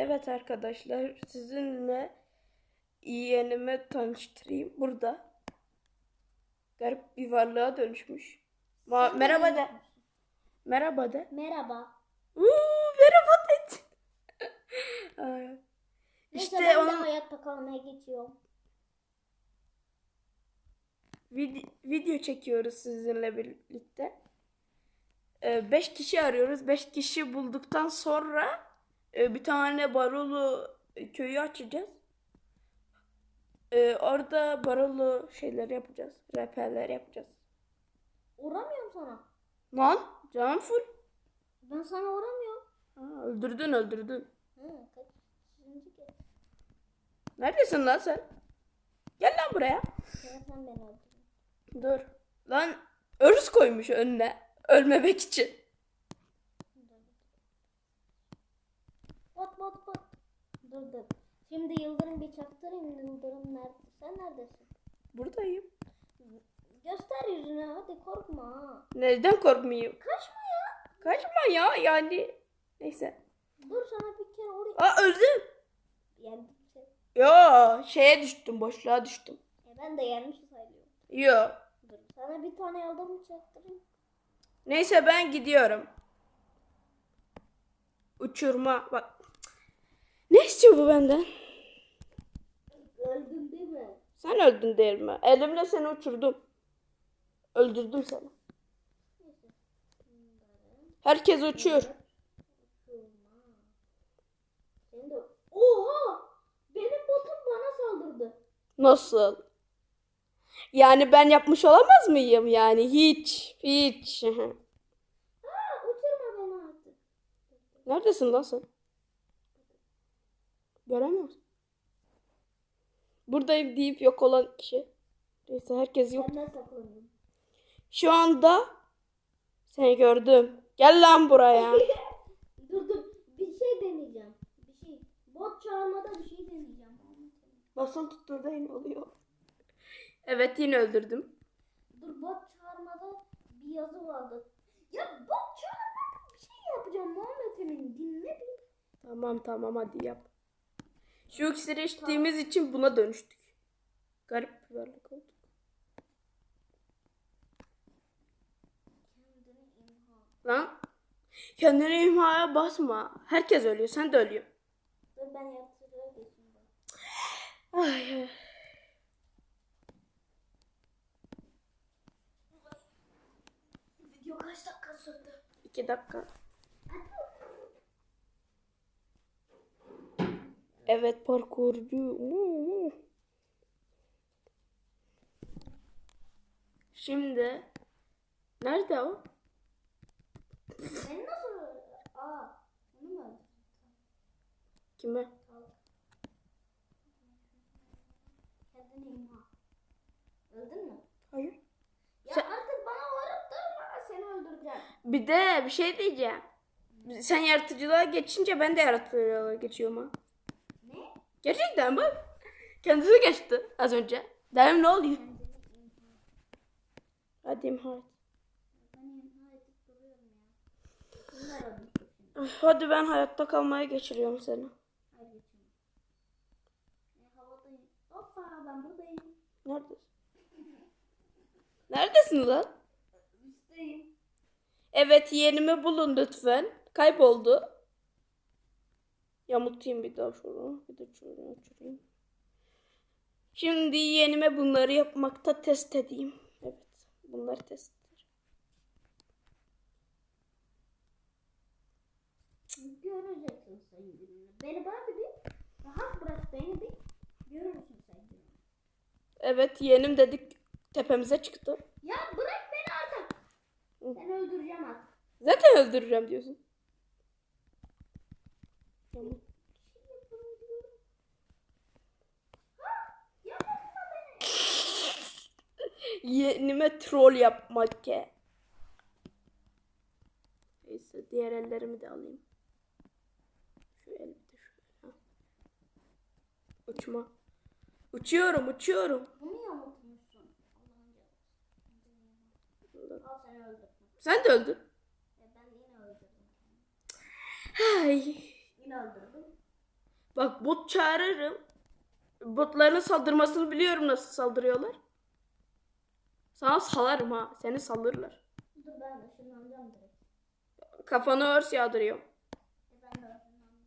Evet arkadaşlar sizinle yeğenimi tanıştırayım. Burada. Garip bir varlığa dönüşmüş. Ma- merhaba de. Merhaba de. Merhaba. Uuu, merhaba de. Ay. Neyse işte ben de onun hayatta kalmaya geçiyorum. vid- video çekiyoruz sizinle birlikte. 5 kişi arıyoruz. 5 kişi bulduktan sonra e, bir tane Barolu e, köyü açacağız. E, orada Barolu şeyler yapacağız. Rehberler yapacağız. Uğramıyorum sana. Lan canım full. Ben sana uğramıyorum. Ha, öldürdün öldürdün. Hı? Neredesin lan sen? Gel lan buraya. Dur. Lan örüs koymuş önüne. Ölmemek için. Bot bot bot. Dur dur. Şimdi Yıldırım bir çaktırayım. Yıldırım nerede? Sen neredesin? Buradayım. Göster yüzünü hadi korkma ha. Neden korkmayayım? Kaçma ya. Kaçma ya yani. Neyse. Dur sana bir kere oraya. Aa öldüm. Yendim seni. Yo şeye düştüm boşluğa düştüm. E, ben de yenmiş sayılıyorum. Yo. Dur sana bir tane Yıldırım çaktırayım. Neyse ben gidiyorum. Uçurma bak. İstiyor bu benden? Öldün değil mi? Sen öldün değil mi? Elimle seni uçurdum. Öldürdüm seni. Herkes uçuyor. Oha! Benim botum bana saldırdı. Nasıl? Yani ben yapmış olamaz mıyım yani? Hiç. Hiç. Aa, uçurma beni artık. Neredesin lan sen? Göremiyorum. Buradayım deyip yok olan kişi. Neyse herkes yok. Saklanıyorum. Şu anda seni gördüm. Gel lan buraya. dur dur. Bir şey deneyeceğim. Bir şey. Bot çağırmada bir şey deneyeceğim. Basılı tuttuğunda yine oluyor. Evet yine öldürdüm. Dur bot çağırmada bir yazı vardı. Ya bot çağırmada bir şey yapacağım Muhammed Emin. Dinle bir. Tamam tamam hadi yap. Şu iksiri içtiğimiz için buna dönüştük. Garip bir varlık imha. Lan kendini imhaya basma. Herkes ölüyor. Sen de ölüyorsun. Dur ben ay. Video kaç dakika sürdü? İki dakika. Evet parkurcu. Şimdi nerede o? Beni nasıl Aa, öldürdün? Kime? Öldün mü? Hayır. Ya Sen- artık bana varıp durma. Seni öldüreceğim. Bir de bir şey diyeceğim. Sen yaratıcılığa geçince ben de yaratıcılığa geçiyorum ha. Gerçekten bak. Kendisi geçti az önce. Dedim ne oluyor? Hadi imha Hadi ben hayatta kalmaya geçiriyorum seni. Hoppa ben buradayım. Neredesin? Neredesin lan? Evet yeğenimi bulun lütfen. Kayboldu. Yamultayım bir daha şunu. Bir de şunu uçurayım. Şimdi yeğenime bunları yapmakta test edeyim. Evet. Bunları test ederim. Göreceksin sen gününü. Beni bana bir rahat bırak beni bir. Görürsün sen gününü. Evet yeğenim dedik tepemize çıktı. Ya bırak beni artık. Seni öldüreceğim artık. Zaten öldüreceğim diyorsun. Tamam. Bir şey yapalım diyorum. Ha, yapma beni. Yeğenime troll yapmak ke. Neyse diğer ellerimi de alayım. Şu el de şöyle. Uçma. Uçuyorum uçuyorum. Bunu. Al seni öldürdüm. Sen de öldün. E, ben yine öldürdüm. Ay. Yine öldürdüm. Bak bot çağırırım. Botların saldırmasını biliyorum nasıl saldırıyorlar. Sana salarım ha. Seni saldırırlar. Dur ben ışınlanacağım direkt. Kafanı örs yağdırıyorum. E ben de ışınlanacağım.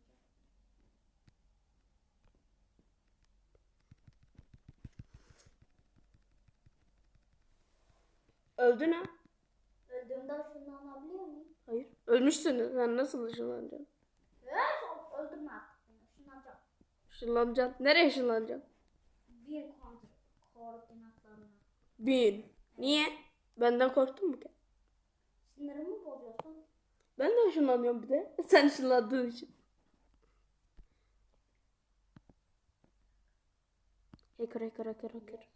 Öldün ha? Öldüğümde ışınlanabiliyor muyum? Hayır. Ölmüşsün. Sen nasıl ışınlanacaksın? Evet öldürme artık. Işınlanacağım. Işınlanacaksın. Nereye ışınlanacaksın? Bir koordinatlarına. Bin. Niye? Benden korktun mu ki? Sinirimi bozuyorsun. Ben de ışınlanıyorum bir de. Sen ışınlandığın için. Hacker hacker hacker hacker.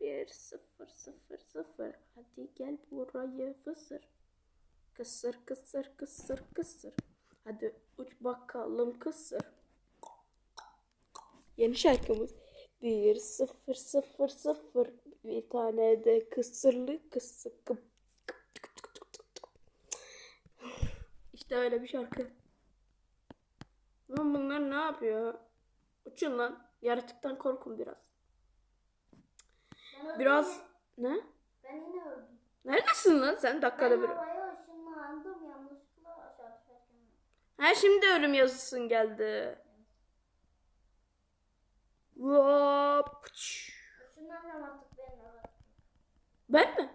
Bir sıfır sıfır sıfır. Hadi gel buraya fısır. Kısır kısır kısır kısır. Hadi uç bakalım kısır. Yeni şarkımız. Bir sıfır sıfır sıfır. Bir tane de kısırlı tık. İşte öyle bir şarkı. Lan bunlar ne yapıyor? Uçun lan. Yaratıktan korkun biraz. Ben Biraz ne? Ben yine öldüm. Neredesin lan sen dakikada Ben bir? havaya ışınlandım yanlışlıkla aşağı düşerken. Ha şimdi ölüm yazısın geldi. Hop. Işınlanacağım artık ben evet. Ben mi?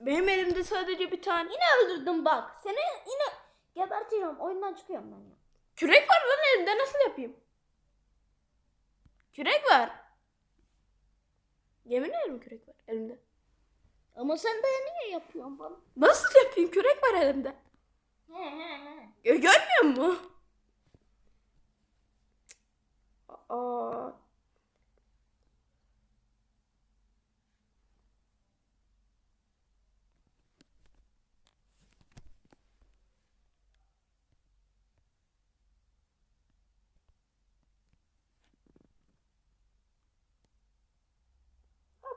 Benim elimde sadece bir tane Yine öldürdüm bak. Seni yine gebertiyorum. Oyundan çıkıyorum ben ya. kürek var lan elimde nasıl yapayım? Kürek var. Yemin ederim kürek var elimde. Ama sen de niye yapıyorsun bana? Nasıl yapayım? Kürek var elimde. He he he. Gö- görmüyor musun? Aa.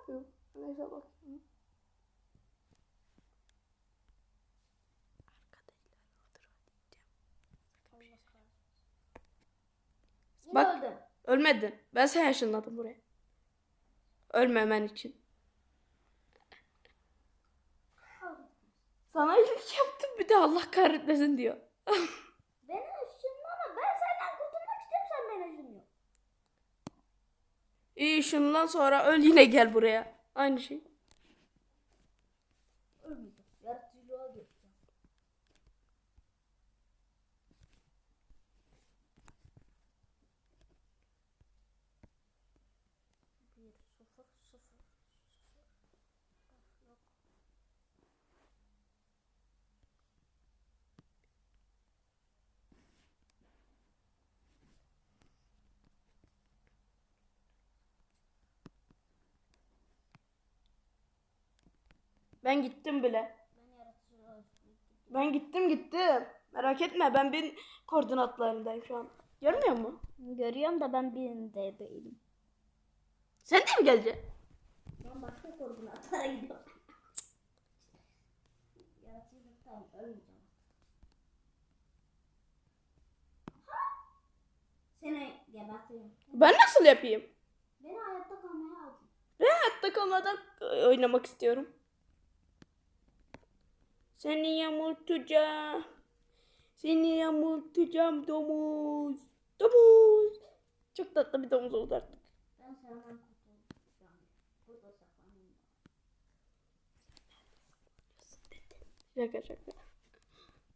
Ne yapıyor? Neyse bakayım. Yine Bak. öldüm. Ölmedin. Ben seni ışınladım buraya. Ölmemen için. Sana iyilik yaptım bir de Allah kahretmesin diyor. Beni ışınlama. Ben senden kurtulmak istiyorum sen beni ışınlıyorsun. İyi şundan sonra öl yine gel buraya. Aynı şey. Ölmeyeceğim. Yaratıcılığa geçeceğim. Bir, sıfır, sıfır, sıfır. Yok. Ben gittim bile. Ben gittim gittim. Merak etme ben bin koordinatlarındayım şu an. Görmüyor musun? Görüyorum da ben birinde değilim. Sen de mi geleceksin? Ben başka koordinatlara gidiyorum. Yaratıcılıktan ölmeyeceğim. Seni geberteyim. Ben nasıl yapayım? Beni hayatta kalmaya aldın. Ben hayatta kalmadan oynamak istiyorum. Seni yamultacağım. Seni yamultacağım domuz. Domuz. Çok tatlı bir domuz oldu artık. Ben senden. Şaka şaka.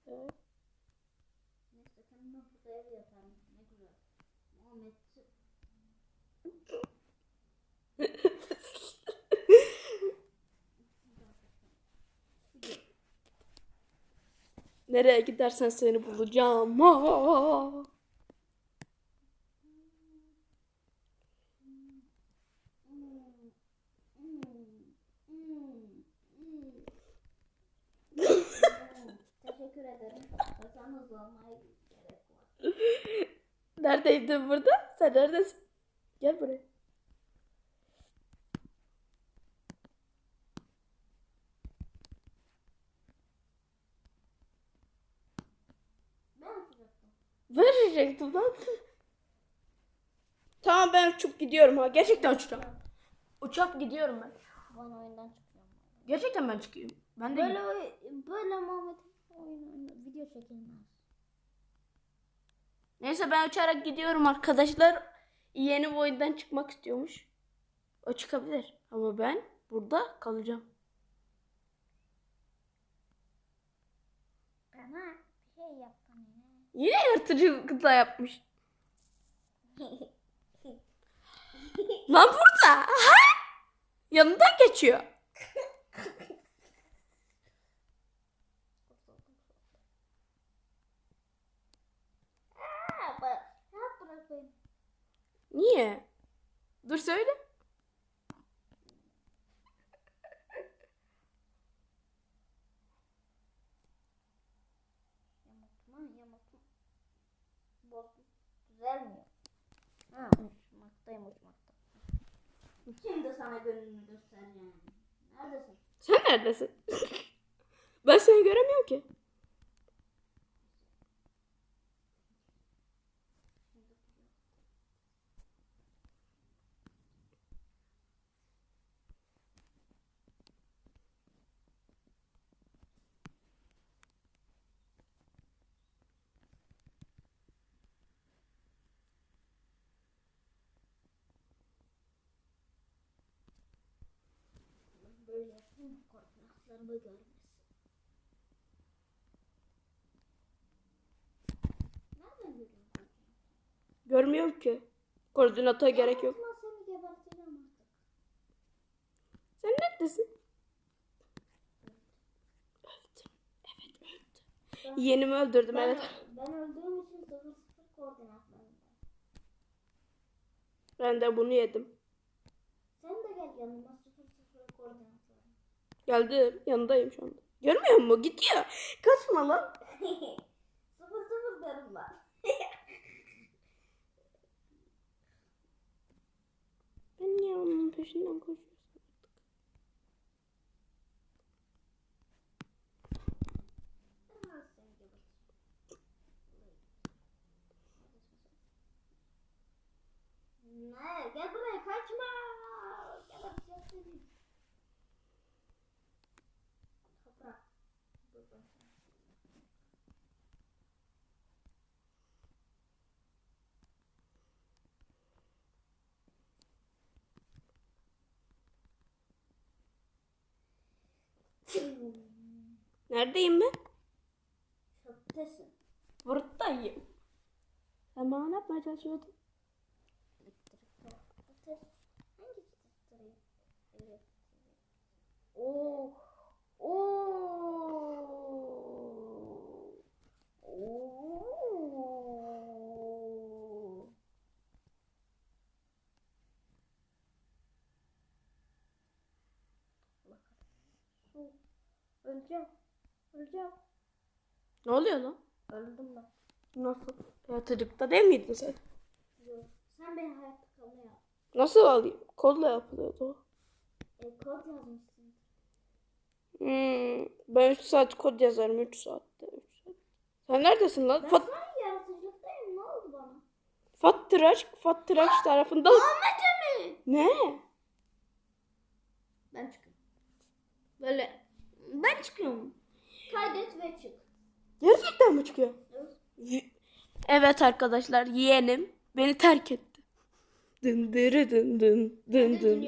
Evet. Neyse kendime burada ev yaparım. Ne güzel. Muhammed. Nereye gidersen seni bulacağım. Aa! Teşekkür ederim. Gerek var. Neredeydin burada? Sen neredesin? Gel buraya. Verecektim lan. Tamam ben uçup gidiyorum ha. Gerçekten uçacağım. Uçup gidiyorum ben. Bana oyundan çıkıyorum. Gerçekten ben çıkıyorum. Ben de Böyle böyle Muhammed oyun video çekilmez. Neyse ben uçarak gidiyorum arkadaşlar. Yeni bir oyundan çıkmak istiyormuş. O çıkabilir. Ama ben burada kalacağım. Bana Yine yırtıcılıkla yapmış. Lan burada. Ha? Yanından geçiyor. Niye? Dur söyle. Bozdum. Düzelmiyor. Ha uçmaktayım uçmakta. Şimdi sana gönlümü göstereceğim. Neredesin? Sen neredesin? ben seni göremiyorum ki. Korkaklarımı görmesin. Nereden görüyorsun? Görmüyorum ki. Koordinata gerek yok. Seni geberteceğim artık. Sen neredesin? Öldüm. Evet öldüm. Ben- Yeğenimi öldürdüm Ben, evet. ben öldüğüm için 0-0 koordinatlarında. Ben de bunu yedim. Sen de gel yanıma 0-0 koordinatlarında. Geldim. Yanındayım şu anda. Görmüyor musun? Gidiyor. Kaçma lan. 0-0 derim ben. Ben niye onun peşinden koşuyorum? Ben seni geberteceğim. Ne? Gel buraya kaçma. Geberteceğim seni. Toprak. Dur ben sana. Neredeyim ben? Çöptesin. Buradayım. Sen bana ne yapmaya çalışıyordun? Oo. Oo. Oo. Öleceğim. Öleceğim. Ne oluyor lan? Öldüm ben. Nasıl? Yatırıkta değil miydin sen? Yok. Sen beni hayatta kalmaya. Nasıl alayım? Kolla yapılıyordu o. E, kod yazmışsın. Hmm, ben 3 saat kod yazarım 3 saatte. 3 saat. Sen neredesin lan? Ben Fat, sana yaratıcılıktayım. Ne oldu bana? Fattıraç, Fattıraç tarafında. Ahmet'e mi? Ne? Ben çıkıyorum. Böyle. Ben çıkıyorum. Kaydet ve çık. Gerçekten mi çıkıyor? Evet. Arkadaşlar yeğenim beni terk etti. Dın dırı dın dın dın dın.